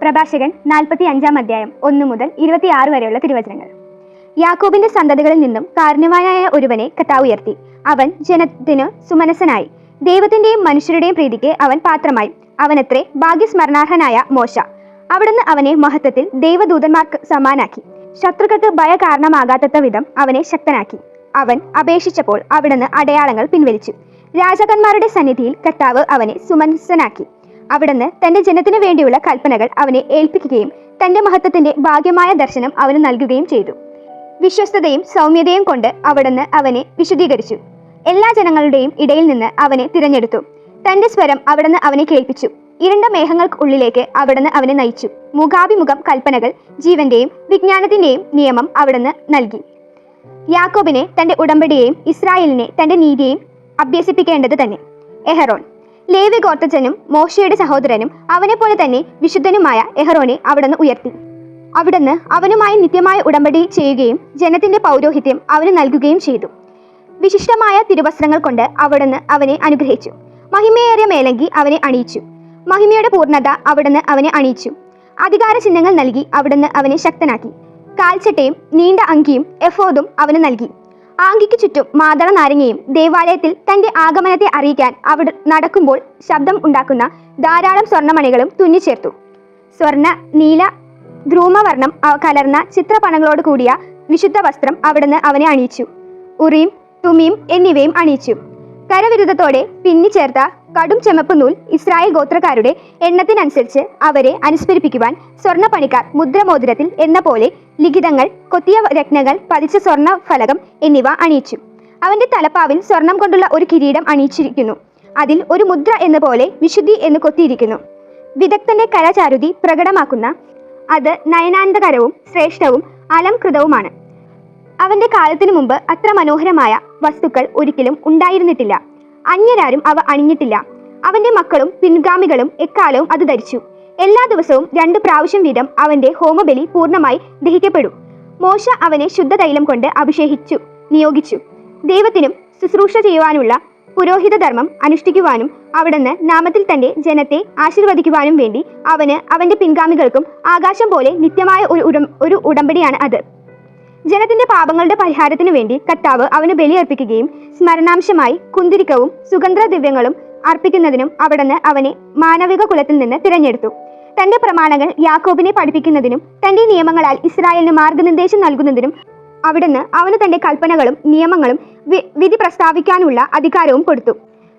പ്രഭാഷകൻ നാൽപ്പത്തി അഞ്ചാം അധ്യായം ഒന്നു മുതൽ ഇരുപത്തിയാറ് വരെയുള്ള തിരുവചനങ്ങൾ. യാക്കോബിന്റെ സന്തതികളിൽ നിന്നും കാരുണ്യവാനായ ഒരുവനെ കർത്താവ് ഉയർത്തി. അവൻ ജനത്തിന് സുമനസനായി ദൈവത്തിന്റെയും മനുഷ്യരുടെയും പ്രീതിക്ക് അവൻ പാത്രമായി. അവനത്രേ ഭാഗ്യസ്മരണാർഹനായ മോശ. അവിടുന്ന് അവനെ മഹത്വത്തിൽ ദൈവദൂതന്മാർക്ക് സമാനാക്കി ശത്രുക്കൾക്ക് ഭയ കാരണമാകാത്ത വിധം അവനെ ശക്തനാക്കി. അവൻ അപേക്ഷിച്ചപ്പോൾ അവിടുന്ന് അടയാളങ്ങൾ പിൻവലിച്ചു. രാജാക്കന്മാരുടെ സന്നിധിയിൽ കർത്താവ് അവനെ സുമനസ്സനാക്കി. അവിടുന്ന് തന്റെ ജനത്തിനു വേണ്ടിയുള്ള കൽപ്പനകൾ അവനെ ഏൽപ്പിക്കുകയും തന്റെ മഹത്വത്തിന്റെ ഭാഗ്യമായ ദർശനം അവന് നൽകുകയും ചെയ്തു. വിശ്വസ്തതയും സൗമ്യതയും കൊണ്ട് അവിടുന്ന് അവനെ വിശദീകരിച്ചു എല്ലാ ജനങ്ങളുടെയും ഇടയിൽ നിന്ന് അവനെ തിരഞ്ഞെടുത്തു. തന്റെ സ്വരം അവിടുന്ന് അവനെ കേൾപ്പിച്ചു. ഇരുണ്ട മേഘങ്ങൾക്കുള്ളിലേക്ക് അവിടുന്ന് അവനെ നയിച്ചു. മുഖാഭിമുഖം കൽപ്പനകൾ ജീവന്റെയും വിജ്ഞാനത്തിന്റെയും നിയമം അവിടുന്ന് നൽകി. യാക്കോബിനെ തന്റെ ഉടമ്പടിയെയും ഇസ്രായേലിനെ തന്റെ നീതിയെയും അഭ്യസിപ്പിക്കേണ്ടത് തന്നെ. എഹറോൻ. ലേവി ഗോത്രജനും മോശയുടെ സഹോദരനും അവനെ പോലെ തന്നെ വിശുദ്ധനുമായ എഹറോനെ അവിടുന്ന് ഉയർത്തി. അവിടുന്ന് അവനുമായി നിത്യമായ ഉടമ്പടി ചെയ്യുകയും ജനത്തിന്റെ പൗരോഹിത്യം അവന് നൽകുകയും ചെയ്തു. വിശിഷ്ടമായ തിരുവസ്ത്രങ്ങൾ കൊണ്ട് അവിടുന്ന് അവനെ അനുഗ്രഹിച്ചു. മഹിമയേറിയ മേലങ്കി അവനെ അണിയിച്ചു. മഹിമയുടെ പൂർണത അവിടുന്ന് അവനെ അണിയിച്ചു. അധികാര ചിഹ്നങ്ങൾ നൽകി അവിടുന്ന് അവനെ ശക്തനാക്കി. കാൽച്ചട്ടയും നീണ്ട അങ്കിയും എഫോദും അവന് നൽകി. ആങ്കിക്ക് ചുറ്റും മാതള നാരങ്ങയും ദേവാലയത്തിൽ തന്റെ ആഗമനത്തെ അറിയിക്കാൻ അവിടെ നടക്കുമ്പോൾ ശബ്ദം ഉണ്ടാക്കുന്ന ധാരാളം സ്വർണമണികളും തുന്നിച്ചേർത്തു. സ്വർണ നീല ധ്രൂമവർണം കലർന്ന ചിത്രപണങ്ങളോട് കൂടിയ വിശുദ്ധ വസ്ത്രം അവിടുന്ന് അവനെ അണിയിച്ചു. ഉറിയും തുമിയും എന്നിവയും അണിയിച്ചു. കരവിരുദ്ധത്തോടെ പിന്നിച്ചേർത്ത കടും ചെമപ്പ് നൂൽ ഇസ്രായേൽ ഗോത്രക്കാരുടെ എണ്ണത്തിനനുസരിച്ച് അവരെ അനുസ്മരിപ്പിക്കുവാൻ സ്വർണ പണിക്കാർ മുദ്രമോതിരത്തിൽ എന്ന പോലെ ലിഖിതങ്ങൾ കൊത്തിയ രത്നങ്ങൾ പതിച്ച സ്വർണ ഫലകം എന്നിവ അണിയിച്ചു. അവന്റെ തലപ്പാവിൽ സ്വർണം കൊണ്ടുള്ള ഒരു കിരീടം അണിയിച്ചിരിക്കുന്നു. അതിൽ ഒരു മുദ്ര എന്ന പോലെ വിശുദ്ധി എന്ന് കൊത്തിയിരിക്കുന്നു. വിദഗ്ധന്റെ കരചാരുതി പ്രകടമാക്കുന്ന അത് നയനാന്തകരവും ശ്രേഷ്ഠവും അലംകൃതവുമാണ്. അവന്റെ കാലത്തിനു മുമ്പ് അത്ര മനോഹരമായ വസ്തുക്കൾ ഒരിക്കലും ഉണ്ടായിരുന്നിട്ടില്ല. അന്യരാരും അവ അണിഞ്ഞിട്ടില്ല. അവന്റെ മക്കളും പിൻഗാമികളും എക്കാലവും അത് ധരിച്ചു. എല്ലാ ദിവസവും രണ്ട് പ്രാവശ്യം വീതം അവന്റെ ഹോമബലി പൂർണമായി ദഹിക്കപ്പെടും. മോശ അവനെ ശുദ്ധതൈലം കൊണ്ട് അഭിഷേകിച്ചു നിയോഗിച്ചു. ദൈവത്തിനും ശുശ്രൂഷ ചെയ്യുവാനുള്ള പുരോഹിത ധർമ്മം അനുഷ്ഠിക്കുവാനും അവിടുന്ന് നാമത്തിൽ തന്റെ ജനത്തെ ആശീർവദിക്കുവാനും വേണ്ടി അവന് അവന്റെ പിൻഗാമികൾക്കും ആകാശം പോലെ നിത്യമായ ഒരു ഉടം ഒരു ഉടമ്പടിയാണ് അത്. ജനത്തിന്റെ പാപങ്ങളുടെ പരിഹാരത്തിനു വേണ്ടി കർത്താവ് അവന് ബലിയർപ്പിക്കുകയും സ്മരണാംശമായി കുന്തിരിക്കവും സുഗന്ധദ്രവ്യങ്ങളും അർപ്പിക്കുന്നതിനും അവിടുന്ന് അവനെ മാനവിക കുലത്തിൽ നിന്ന് തിരഞ്ഞെടുത്തു. തന്റെ പ്രമാണങ്ങൾ യാക്കോബിനെ പഠിപ്പിക്കുന്നതിനും തന്റെ നിയമങ്ങളാൽ ഇസ്രായേലിന് മാർഗനിർദ്ദേശം നൽകുന്നതിനും അവിടുന്ന് അവന് തന്റെ കൽപ്പനകളും നിയമങ്ങളും വിധി പ്രസ്താവിക്കാനുള്ള അധികാരവും കൊടുത്തു.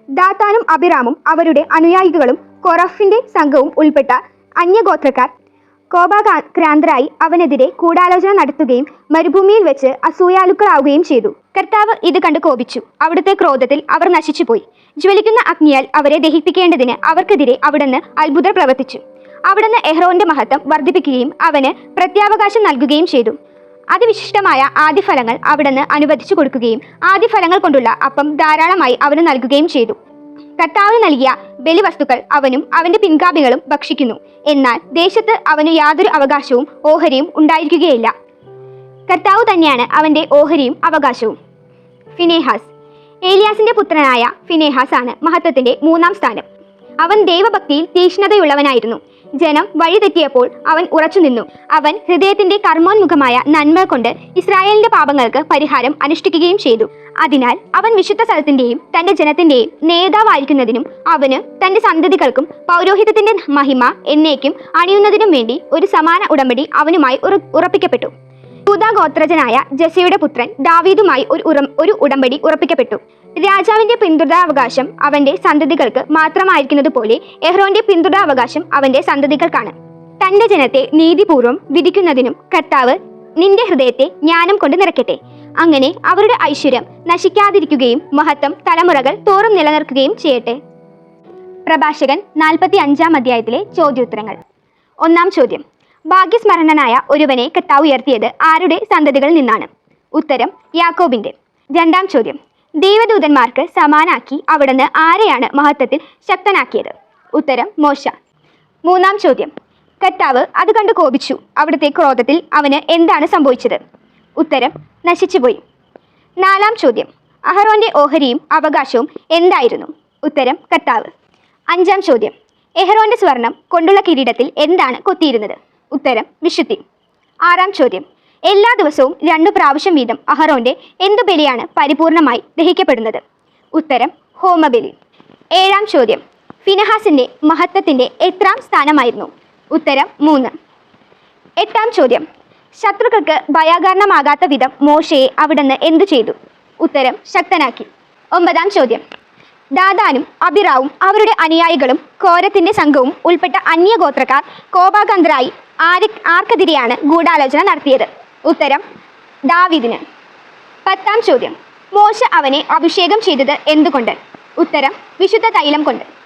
ദാത്താനും അഭിറാമും അവരുടെ അനുയായികളും കൊറഫിന്റെ സംഘവും ഉൾപ്പെട്ട അന്യഗോത്രക്കാർ കോപാക്രാന്തരായി അവനെതിരെ ഗൂഢാലോചന നടത്തുകയും മരുഭൂമിയിൽ വെച്ച് അസൂയാലുക്കളാവുകയും ചെയ്തു. കർത്താവ് ഇത് കണ്ട് കോപിച്ചു. അവിടുത്തെ ക്രോധത്തിൽ അവർ നശിച്ചുപോയി. ജ്വലിക്കുന്ന അഗ്നിയാൽ അവരെ ദഹിപ്പിക്കേണ്ടതിന് അവർക്കെതിരെ അവിടുന്ന് അത്ഭുതം പ്രവർത്തിച്ചു. അവിടുന്ന് എഹ്റോന്റെ മഹത്വം വർദ്ധിപ്പിക്കുകയും അവന് പ്രത്യാവകാശം നൽകുകയും ചെയ്തു. അതിവിശിഷ്ടമായ ആദ്യഫലങ്ങൾ അവിടുന്ന് അനുവദിച്ചു കൊടുക്കുകയും ആദ്യഫലങ്ങൾ കൊണ്ടുള്ള അപ്പം ധാരാളമായി അവന് നൽകുകയും ചെയ്തു. കർത്താവിന് നൽകിയ ബലിവസ്തുക്കൾ അവനും അവന്റെ പിൻഗാമികളും ഭക്ഷിക്കുന്നു. എന്നാൽ ദേശത്ത് അവന് യാതൊരു അവകാശവും ഓഹരിയും ഉണ്ടായിരിക്കുകയില്ല. കർത്താവ് തന്നെയാണ് അവന്റെ ഓഹരിയും അവകാശവും. ഫിനേഹാസ്. ഏലിയാസിന്റെ പുത്രനായ ഫിനേഹാസ് ആണ് മഹത്വത്തിന്റെ മൂന്നാം സ്ഥാനം. അവൻ ദൈവഭക്തിയിൽ തീക്ഷ്ണതയുള്ളവനായിരുന്നു ജനം വഴിതെറ്റിയപ്പോൾ അവൻ ഉറച്ചുനിന്നു അവൻ ഹൃദയത്തിന്റെ കർമ്മോന്മുഖമായ നന്മ കൊണ്ട് ഇസ്രായേലിന്റെ പാപങ്ങൾക്ക് പരിഹാരം അനുഷ്ഠിക്കുകയും ചെയ്തു. അതിനാൽ അവൻ വിശുദ്ധ സ്ഥലത്തിന്റെയും തന്റെ ജനത്തിന്റെയും നേതാവായിരിക്കുന്നതിനും അവന് തന്റെ സന്തതികൾക്കും പൗരോഹിതത്തിന്റെ മഹിമ എന്നേക്കും അണിയുന്നതിനും വേണ്ടി ഒരു സമാന ഉടമ്പടി അവനുമായി ഉറ- ഉറപ്പിക്കപ്പെട്ടു. ഗോത്രജനായ ജസയുടെ പുത്രൻ ദാവീദുമായി ഒരു ഒരു ഉടമ്പടി ഉറപ്പിക്കപ്പെട്ടു. രാജാവിന്റെ പിന്തുടരാവകാശം അവന്റെ സന്തതികൾക്ക് മാത്രമായിരിക്കുന്നത് പോലെ എഹ്റോന്റെ പിന്തുടരാവകാശം അവന്റെ സന്തതികൾക്കാണ്. തന്റെ ജനത്തെ നീതിപൂർവം വിധിക്കുന്നതിനും കർത്താവ് നിന്റെ ഹൃദയത്തെ ജ്ഞാനം കൊണ്ട് നിറയ്ക്കട്ടെ. അങ്ങനെ അവരുടെ ഐശ്വര്യം നശിക്കാതിരിക്കുകയും മഹത്വം തലമുറകൾ തോറും നിലനിർത്തുകയും ചെയ്യട്ടെ. പ്രഭാഷകൻ നാൽപ്പത്തി അഞ്ചാം അധ്യായത്തിലെ ചോദ്യോത്തരങ്ങൾ. ഒന്നാം ചോദ്യം. ഭാഗ്യസ്മരണനായ ഒരുവനെ കർത്താവ് ഉയർത്തിയത് ആരുടെ സന്തതികളിൽ നിന്നാണ്? ഉത്തരം യാക്കോബിന്റെ. രണ്ടാം ചോദ്യം. ദൈവദൂതന്മാർക്ക് സമാനാക്കി അവിടുന്ന് ആരെയാണ് മഹത്വത്തിൽ ശക്തനാക്കിയത്? ഉത്തരം മോശ. മൂന്നാം ചോദ്യം. കർത്താവ് അത് കണ്ട് കോപിച്ചു. അവിടുത്തെ ക്രോധത്തിൽ അവന് എന്താണ് സംഭവിച്ചത്? ഉത്തരം നശിച്ചുപോയി. നാലാം ചോദ്യം. അഹറോന്റെ ഓഹരിയും അവകാശവും എന്തായിരുന്നു? ഉത്തരം കർത്താവ്. അഞ്ചാം ചോദ്യം. എഹ്റോന്റെ സ്വർണം കൊണ്ടുള്ള കിരീടത്തിൽ എന്താണ് കൊത്തിയിരുന്നത്? ഉത്തരം വിശുദ്ധി. ആറാം ചോദ്യം. എല്ലാ ദിവസവും രണ്ടു പ്രാവശ്യം വീതം അഹറോന്റെ എന്തു ബലിയാണ് പരിപൂർണമായി ദഹിക്കപ്പെടുന്നത്? ഉത്തരം ഹോമബലി. ഏഴാം ചോദ്യം ഫിനഹാസിന്റെ മഹത്വത്തിന്റെ എത്രാം സ്ഥാനമായിരുന്നു? ഉത്തരം മൂന്ന്. എട്ടാം ചോദ്യം ശത്രുക്കൾക്ക് ഭയാകാരണമാകാത്ത വിധം മോശയെ അവിടുന്ന് എന്തു ചെയ്തു? ഉത്തരം ശക്തനാക്കി. ഒമ്പതാം ചോദ്യം ദാദാനും അബിറാവും അവരുടെ അനുയായികളും കോരത്തിന്റെ സംഘവും ഉൾപ്പെട്ട അന്യഗോത്രക്കാർ കോപാകന്ധരായി ആര് ആർക്കെതിരെയാണ് ഗൂഢാലോചന നടത്തിയത്? ഉത്തരം ദാവിദിന്. പത്താം ചോദ്യം. മോശ അവനെ അഭിഷേകം ചെയ്തത് എന്തുകൊണ്ട്? ഉത്തരം വിശുദ്ധ തൈലം കൊണ്ട്.